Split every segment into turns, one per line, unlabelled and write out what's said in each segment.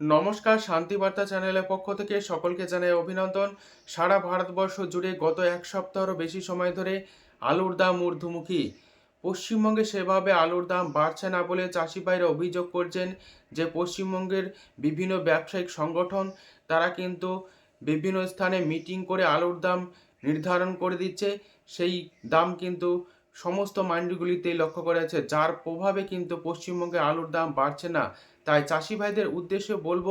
নমস্কার শান্তিবার্তা চ্যানেলের পক্ষ থেকে সকলকে জানাই অভিনন্দন। সারা ভারতবর্ষ জুড়ে গত এক সপ্তাহেরও বেশি সময় ধরে আলুর দাম ঊর্ধ্বমুখী। পশ্চিমবঙ্গে সেভাবে আলুর দাম বাড়ছে না বলে চাষি ভাইরা অভিযোগ করছেন যে, পশ্চিমবঙ্গের বিভিন্ন ব্যবসায়িক সংগঠন, তারা কিন্তু বিভিন্ন স্থানে মিটিং করে আলুর দাম নির্ধারণ করে দিচ্ছে। সেই দাম কিন্তু সমস্ত মান্ডিগুলিতে লক্ষ্য করা যার প্রভাবে কিন্তু পশ্চিমবঙ্গে আলুর দাম বাড়ছে না। তাই চাষি ভাইদের উদ্দেশ্যে বলব,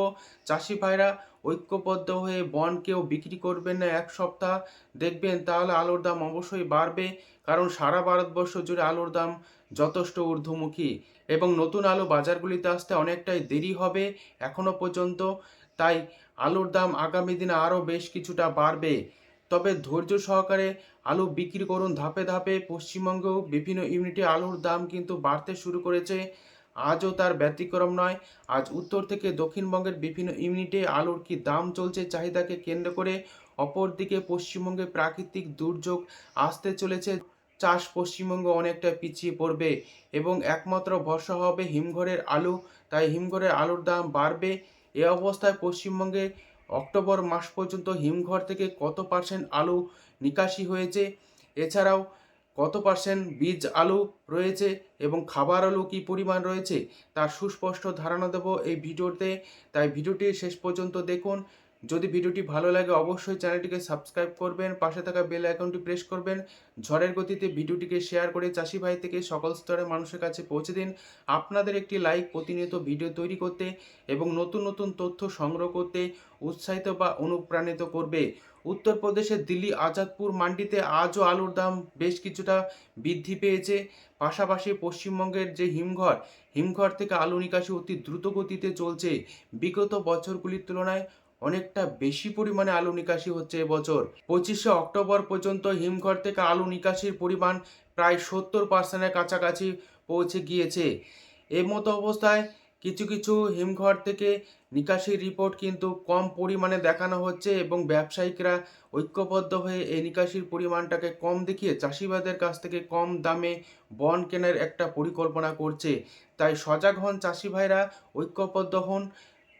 চাষি ভাইরা ঐক্যবদ্ধ হয়ে বন কেউ বিক্রি করবেন না এক সপ্তাহ দেখবেন তাহলে আলুর দাম অবশ্যই বাড়বে, কারণ সারা ভারতবর্ষ জুড়ে আলুর দাম যথেষ্ট ঊর্ধ্বমুখী এবং নতুন আলু বাজারগুলিতে আসতে অনেকটাই দেরি হবে এখনও পর্যন্ত, তাই আলুর দাম আগামী দিনে আরও বেশ কিছুটা বাড়বে। তবে ধৈর্য সহকারে আলু বিক্রি করুন ধাপে ধাপে, পশ্চিমবঙ্গেও বিভিন্ন ইউনিটে আলুর দাম কিন্তু বাড়তে শুরু করেছে। আজও তার ব্যতিক্রম নয়। আজ উত্তর থেকে দক্ষিণবঙ্গের বিভিন্ন ইউনিটে আলুর কি দাম চলছে চাহিদাকে কেন্দ্র করে অপরদিকে পশ্চিমবঙ্গে প্রাকৃতিক দুর্যোগ আসতে চলেছে। চাষ পশ্চিমবঙ্গ অনেকটা পিছিয়ে পড়বে এবং একমাত্র ভরসা হবে হিমঘরের আলু, তাই হিমঘরের আলুর দাম বাড়বে। এ অবস্থায় পশ্চিমবঙ্গে অক্টোবর মাস পর্যন্ত হিমঘর থেকে কত পার্সেন্ট আলু নিকাশি হয়েছে? এছাড়াও কত পার্সেন্ট বীজ আলু রয়েছে এবং খাবার আলু কী পরিমাণ রয়েছে তার সুস্পষ্ট ধারণা দেবো এই ভিডিওতে। তাই ভিডিওটি শেষ পর্যন্ত দেখুন। যদি ভিডিওটি ভালো লাগে অবশ্যই চ্যানেলটিকে সাবস্ক্রাইব করবেন, পাশে থাকা বেল আইকনটি প্রেস করবেন। ঝড়ের গতিতে ভিডিওটিকে শেয়ার করে চাষি ভাই থেকে সকল স্তরের মানুষের কাছে পৌঁছে দিন। আপনাদের একটি লাইক প্রতিনিয়ত ভিডিও তৈরি করতে এবং নতুন নতুন তথ্য সংগ্রহ করতে উৎসাহিত বা অনুপ্রাণিত করবে। উত্তরপ্রদেশের দিল্লি আজাদপুর মান্ডিতে আজও আলুর দাম বেশ কিছুটা বৃদ্ধি পেয়েছে। পাশাপাশি পশ্চিমবঙ্গের যে হিমঘর হিমঘর থেকে আলু নিকাশি অতি দ্রুত গতিতে চলছে। বিগত বছরগুলির তুলনায় অনেকটা বেশি পরিমাণে আলু নিকাশি হচ্ছে এবছর। পঁচিশে অক্টোবর পর্যন্ত হিমঘর থেকে আলু নিকাশির পরিমাণ প্রায় সত্তর পার্সেন্টের কাছাকাছি পৌঁছে গিয়েছে। এর মতো অবস্থায় কিছু কিছু হিমঘর থেকে নিকাশির রিপোর্ট কিন্তু কম পরিমাণে দেখানো হচ্ছে এবং ব্যবসায়িকরা ঐক্যবদ্ধ হয়ে এই নিকাশির পরিমাণটাকে কম দেখিয়ে চাষিবাদের কাছ থেকে কম দামে বন কেনার একটা পরিকল্পনা করছে। তাই সজাগ হন চাষি ভাইরা, ঐক্যবদ্ধ হন,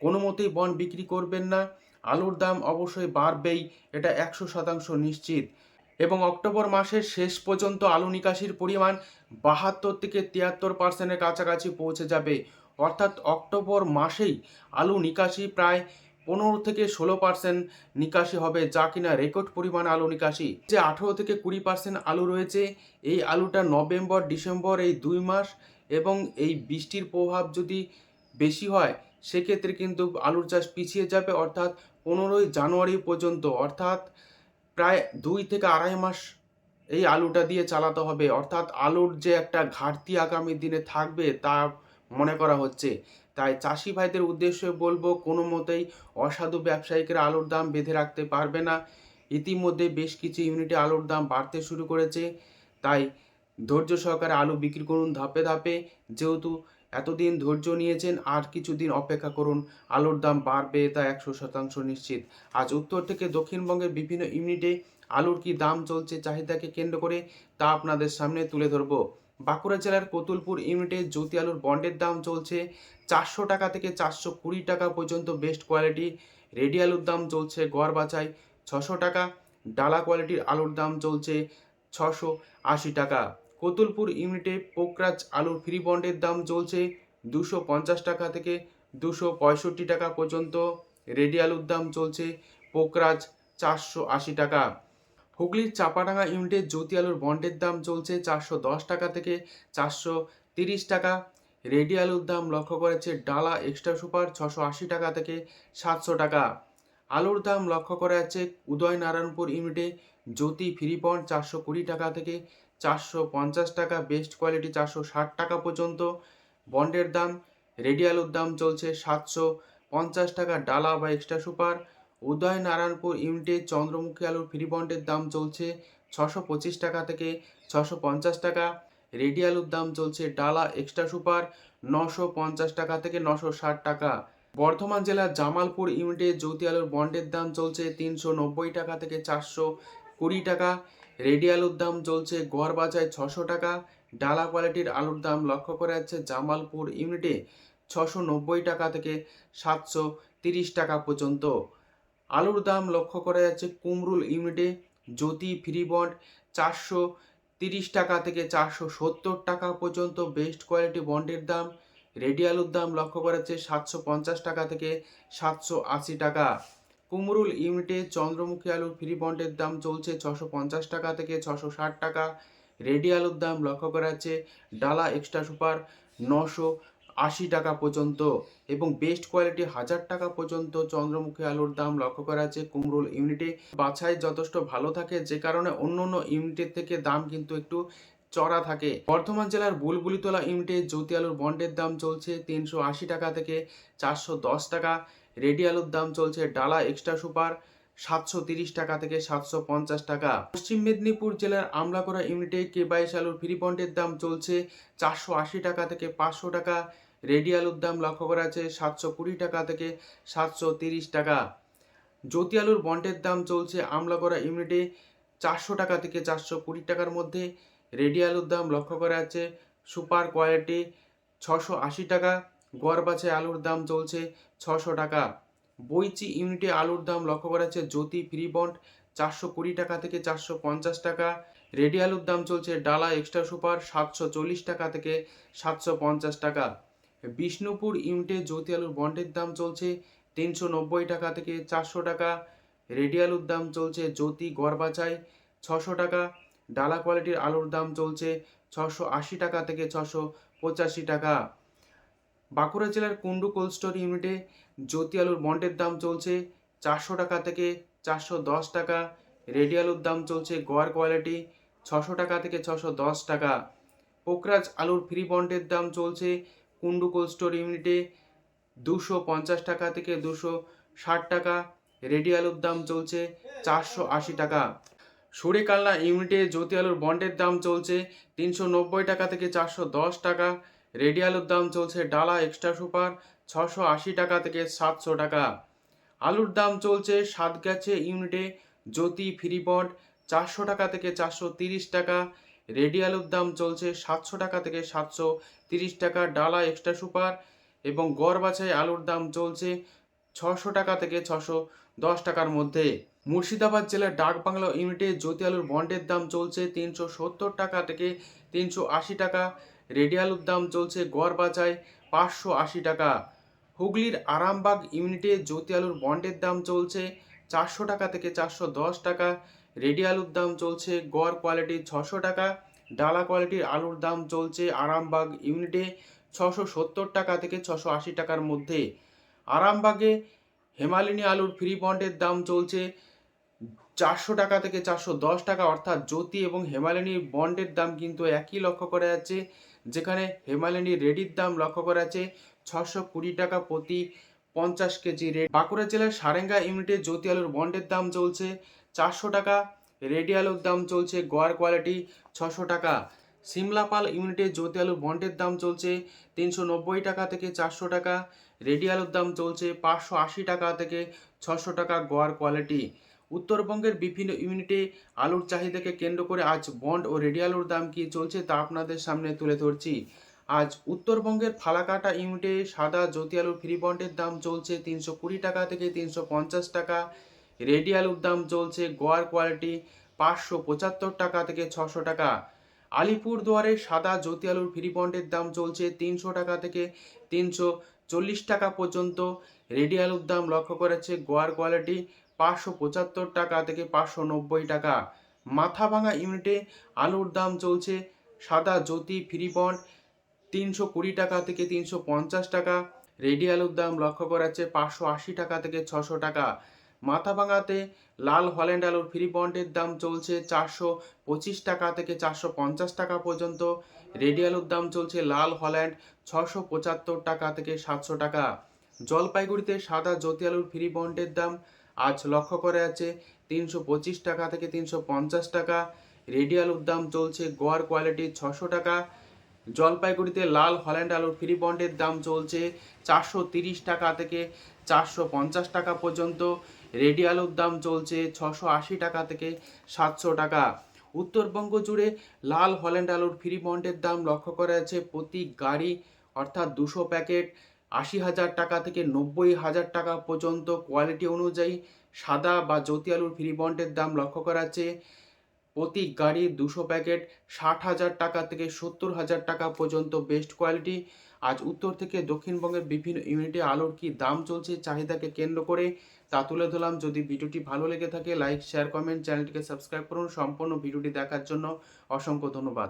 কোনো মতেই বন বিক্রি করবেন না, আলুর দাম অবশ্যই বাড়বেই, এটা একশো শতাংশ নিশ্চিত। এবং অক্টোবর মাসের শেষ পর্যন্ত আলু নিকাশির পরিমাণ বাহাত্তর থেকে তিয়াত্তর পার্সেন্টের কাছাকাছি পৌঁছে যাবে। অর্থাৎ অক্টোবর মাসেই আলু নিকাশি প্রায় পনেরো থেকে ষোলো পার্সেন্ট নিকাশি হবে, যা কিনা রেকর্ড পরিমাণ আলু নিকাশি। যে আঠেরো থেকে কুড়ি পার্সেন্ট আলু রয়েছে, এই আলুটা নভেম্বর, ডিসেম্বর এই দুই মাস এবং এই বৃষ্টির প্রভাব যদি বেশি হয়, সেক্ষেত্রে কিন্তু আলুর চাষ পিছিয়ে যাবে অর্থাৎ পনেরোই জানুয়ারি পর্যন্ত। অর্থাৎ প্রায় দুই থেকে আড়াই মাস এই আলুটা দিয়ে চালাতে হবে। অর্থাৎ আলুর যে একটা ঘাটতি আগামী দিনে থাকবে, তা মনে করা হচ্ছে। তাই চাষি ভাইদের উদ্দেশ্যে বলব, কোনো মতেই অসাধু ব্যবসায়িকরা আলুর দাম বেঁধে রাখতে পারবে না। ইতিমধ্যে বেশ কিছু ইউনিটে আলুর দাম বাড়তে শুরু করেছে। তাই ধৈর্য সহকারে আলু বিক্রি করুন ধাপে ধাপে। যেহেতু এতদিন ধৈর্য নিয়েছেন, আর কিছুদিন অপেক্ষা করুন, আলুর দাম বাড়বে তা একশো শতাংশ নিশ্চিত। আজ উত্তর থেকে দক্ষিণবঙ্গের বিভিন্ন ইউনিটে আলুর কি দাম চলছে, চাহিদাকে কেন্দ্র করে তা আপনাদের সামনে তুলে ধরবো। বাঁকুড়া জেলার কতুলপুর ইউনিটে জ্যোতি আলুর বন্ডের দাম চলছে চারশো টাকা থেকে চারশো কুড়ি টাকা পর্যন্ত বেস্ট কোয়ালিটি রেডি আলুর দাম চলছে গড় বাছাই ছশো টাকা, ডালা কোয়ালিটির আলুর দাম চলছে ছশো আশি টাকা। কতুলপুর ইউনিটে পোকরাজ আলুর ফ্রি বন্ডের দাম চলছে দুশো পঞ্চাশ টাকা থেকে দুশো পঁয়ষট্টি টাকা পর্যন্ত। রেডি আলুর দাম চলছে পোকরাজ চারশো আশি টাকা। হুগলির চাপাডাঙ্গা ইউনিটের জ্যোতি আলুর বন্ডের দাম চলছে চারশো দশ টাকা থেকে চারশো তিরিশ টাকা। রেডি আলুর দাম লক্ষ্য করেছে ডালা এক্সট্রা সুপার ছশো আশি টাকা থেকে সাতশো টাকা। আলুর দাম লক্ষ্য করা যাচ্ছে উদয়নারায়ণপুর ইউনিটে জ্যোতি ফ্রি বন্ড চারশো কুড়ি টাকা থেকে চারশো পঞ্চাশ টাকা, বেস্ট কোয়ালিটি চারশো ষাট টাকা পর্যন্ত। বন্ডের দাম, রেডি আলুর দাম চলছে সাতশো পঞ্চাশ টাকা, ডালা বা এক্সট্রা সুপার উদয় নারায়ণপুর ইউনিটে চন্দ্রমুখী আলুর ফ্রি বন্ডের দাম চলছে ছশো পঁচিশ টাকা থেকে ছশো পঞ্চাশ টাকা। রেডি আলুর দাম চলছে ডালা এক্সট্রা সুপার নশো পঞ্চাশ টাকা থেকে নশো ষাট টাকা। বর্ধমান জেলার জামালপুর ইউনিটে জ্যোতি আলুর বন্ডের দাম চলছে তিনশো নব্বই টাকা থেকে চারশো কুড়ি টাকা। রেডি আলুর দাম চলছে গড় বাজায় ছশো টাকা। ডালা কোয়ালিটির আলুর দাম লক্ষ্য করা যাচ্ছে জামালপুর ইউনিটে ছশো নব্বই টাকা থেকে সাতশো তিরিশ টাকা পর্যন্ত। আলুর দাম লক্ষ্য করা যাচ্ছে কুমরুল ইউনিটে। জ্যোতি ফ্রি বন্ড চারশো তিরিশ টাকা থেকে চারশো সত্তর টাকা পর্যন্ত। বেস্ট কোয়ালিটি বন্ডের দাম। রেডি আলুর দাম লক্ষ্য করা যাচ্ছে সাতশো পঞ্চাশ টাকা থেকে সাতশো আশি টাকা। কুমরুল ইউনিটে চন্দ্রমুখী আলুর ফ্রি বন্ডের দাম চলছে ছশো পঞ্চাশ টাকা থেকে ছশো ষাট টাকা। রেডি আলুর দাম লক্ষ্য করা যাচ্ছে ডালা এক্সট্রা সুপার নশো আশি টাকা পর্যন্ত এবং বেস্ট কোয়ালিটি হাজার টাকা পর্যন্ত চন্দ্রমুখী আলুর দাম লক্ষ্য করা যাচ্ছে কুমরুল ইউনিটে বাছাই যথেষ্ট ভালো থাকে, যে কারণে অন্য অন্য ইউনিটের থেকে দাম কিন্তু একটু চড়া থাকে। বর্ধমান জেলার বুলবুলিতলা ইউনিটে জ্যোতি আলুর বন্ডের দাম চলছে তিনশো আশি টাকা থেকে চারশো দশ টাকা। রেডি আলুর দাম চলছে ডালা এক্সট্রা সুপার সাতশো তিরিশ টাকা থেকে সাতশো পঞ্চাশ টাকা। পশ্চিম মেদিনীপুর জেলার আমলাকোড়া ইউনিটে কে বাইশ আলুর ফ্রি বন্ডের দাম চলছে চারশো আশি টাকা থেকে পাঁচশো টাকা। রেডি আলুর দাম লক্ষ্য করা আছে সাতশো কুড়ি টাকা থেকে সাতশো তিরিশ টাকা। জ্যোতি আলুর বন্ডের দাম চলছে আমলাকোড়া ইউনিটে চারশো টাকা থেকে চারশো কুড়ি টাকার মধ্যে। রেডি আলুর দাম লক্ষ্য করা যাচ্ছে সুপার কোয়ালিটি ছশো আশি টাকা গড় আলুর দাম চলছে ছশো টাকা। বইচি ইউনিটে আলুর দাম লক্ষ্য করা যাচ্ছে জ্যোতি ফ্রি বন্ড চারশো কুড়ি টাকা থেকে চারশো পঞ্চাশ টাকা। রেডি আলুর দাম চলছে ডালা এক্সট্রা সুপার সাতশো চল্লিশ টাকা থেকে সাতশো পঞ্চাশ টাকা। বিষ্ণুপুর ইউনিটে জ্যোতি আলুর বন্ডের দাম চলছে তিনশো নব্বই টাকা থেকে চারশো টাকা। রেডি আলুর দাম চলছে জ্যোতি গড়বাচাই ছশো টাকা। ডালা কোয়ালিটির আলুর দাম চলছে ছশো আশি টাকা থেকে ছশো পঁচাশি টাকা। বাঁকুড়া জেলার কুন্ডু কোল্ড স্টোর ইউনিটে জ্যোতি আলুর বন্ডের দাম চলছে চারশো টাকা থেকে চারশো দশ টাকা। রেডি আলুর দাম চলছে গোয়ার কোয়ালিটি ছশো টাকা থেকে ছশো দশ টাকা। পোকরাজ আলুর ফ্রি বন্ডের দাম চলছে কুন্ডু কোল্ড স্টোর ইউনিটে দুশো পঞ্চাশ টাকা থেকে দুশো ষাট টাকা। রেডি আলুর দাম চলছে চারশো আশি টাকা। সুরেকালনা ইউনিটে জ্যোতি আলুর বন্ডের দাম চলছে তিনশো নব্বই টাকা থেকে চারশো দশ টাকা। রেডি আলুর দাম চলছে ডালা এক্সট্রা সুপার ছশো আশি টাকা থেকে সাতশো টাকা। আলুর দাম চলছে সাতগাছে ইউনিটে জ্যোতি ফ্রি বন্ড চারশো টাকা থেকে চারশো তিরিশ টাকা। রেডি আলুর দাম চলছে সাতশো টাকা থেকে সাতশো তিরিশ টাকা, ডালা এক্সট্রা সুপার এবং গড় বাছাই আলুর দাম চলছে ছশো টাকা থেকে ছশো দশ টাকার মধ্যে। মুর্শিদাবাদ জেলার ডাক বাংলা ইউনিটে জ্যোতি আলুর বন্ডের দাম চলছে তিনশো সত্তর টাকা থেকে তিনশো আশি টাকা। রেডি আলুর দাম চলছে গড় বাছাই পাঁচশো আশি টাকা। হুগলির আরামবাগ ইউনিটে জ্যোতি আলুর বন্ডের দাম চলছে চারশো টাকা থেকে চারশো দশ টাকা। রেডি আলুর দাম চলছে গড় কোয়ালিটি ছশো টাকা, ডালা কোয়ালিটির আলুর দাম চলছে আরামবাগ ইউনিটে ছশো সত্তর টাকা থেকে ছশো আশি টাকার মধ্যে। আরামবাগে হেমালিনী আলুর ফ্রি বন্ডের দাম চলছে চারশো টাকা থেকে চারশো দশ টাকা, অর্থাৎ জ্যোতি এবং হেমালিনী বন্ডের দাম কিন্তু একই লক্ষ্য করা যাচ্ছে, যেখানে হেমালিনী রেডির দাম লক্ষ্য করা যাচ্ছে ছশো কুড়ি টাকা প্রতি পঞ্চাশ কেজি রেট। বাঁকুড়া জেলার সারেঙ্গা ইউনিটে জ্যোতি আলুর বন্ডের দাম চলছে চারশো টাকা। রেডি আলুর দাম চলছে গোয়ার কোয়ালিটি ছশো টাকা। সিমলাপাল ইউনিটে জ্যোতি আলুর বন্ডের দাম চলছে তিনশো নব্বই টাকা থেকে চারশো টাকা। রেডি আলুর দাম চলছে পাঁচশো আশি টাকা থেকে ছশো টাকা গোয়ার কোয়ালিটি। উত্তরবঙ্গের বিভিন্ন ইউনিটে আলুর চাহিদাকে কেন্দ্র করে আজ বন্ড ও রেডি আলুর দাম কি চলছে তা আপনাদের সামনে তুলে ধরছি। আজ উত্তরবঙ্গের ফালাকাটা ইউনিটে সাদা জ্যোতি আলুর ফ্রি বন্ডের দাম চলছে তিনশো কুড়ি টাকা থেকে তিনশো পঞ্চাশ টাকা। রেডি আলুর দাম চলছে গোয়ার কোয়ালিটি পাঁচশো পঁচাত্তর টাকা থেকে ছশো টাকা। আলিপুরদুয়ারে সাদা জ্যোতি আলুর ফ্রি বন্ডের দাম চলছে তিনশো টাকা থেকে তিনশো চল্লিশ টাকা পর্যন্ত। রেডি আলুর দাম লক্ষ্য করেছে গোয়ার কোয়ালিটি পাঁচশো পঁচাত্তর টাকা থেকে পাঁচশো নব্বই টাকা। মাথাভাঙা ইউনিটে আলুর দাম চলছে সাদা জ্যোতি ফ্রি বন্ড তিনশো কুড়ি টাকা থেকে তিনশো পঞ্চাশ টাকা। রেডি আলুর দাম লক্ষ্য করা যাচ্ছে পাঁচশো আশি টাকা থেকে ছশো টাকা। মাথাভাঙাতে লাল হল্যান্ড আলুর ফ্রি বন্ডের দাম চলছে চারশো পঁচিশ টাকা থেকে চারশো পঞ্চাশ টাকা পর্যন্ত। রেডি আলুর দাম চলছে লাল হল্যান্ড ছশো পঁচাত্তর টাকা থেকে সাতশো টাকা। জলপাইগুড়িতে সাদা জ্যোতি আলুর ফ্রি বন্ডের দাম আজ লক্ষ্য করা যাচ্ছে তিনশো পঁচিশ টাকা থেকে তিনশো পঞ্চাশ টাকা। রেডি আলুর দাম চলছে গোয়ার কোয়ালিটি ছশো টাকা। জলপাইগুড়িতে লাল হল্যান্ড আলুর ফ্রি বন্ডের দাম চলছে চারশো তিরিশ টাকা থেকে চারশো পঞ্চাশ টাকা পর্যন্ত। রেডি আলুর দাম চলছে ছশো আশি টাকা থেকে সাতশো টাকা। উত্তরবঙ্গ জুড়ে লাল হল্যান্ড আলুর ফ্রি বন্ডের দাম লক্ষ্য করা যাচ্ছে প্রতি গাড়ি, অর্থাৎ দুশো প্যাকেট, আশি হাজার টাকা থেকে নব্বই হাজার টাকা পর্যন্ত। কোয়ালিটি অনুযায়ী সাদা বা জ্যোতি আলুর ফ্রি বন্ডের দাম লক্ষ্য করা যাচ্ছে প্রতি গাড়ি দুশো প্যাকেট, ষাট হাজার টাকা থেকে সত্তর হাজার টাকা পর্যন্ত বেস্ট কোয়ালিটি আজ উত্তর থেকে দক্ষিণবঙ্গের বিভিন্ন ইউনিটে আলোর কি দাম চলছে চাহিদাকে কেন্দ্র করে তা তুলে ধরলাম। যদি ভিডিওটি ভালো লেগে থাকে লাইক শেয়ার কমেন্ট চ্যানেলটিকে সাবস্ক্রাইব করুন। সম্পূর্ণ ভিডিওটি দেখার জন্য অসংখ্য ধন্যবাদ।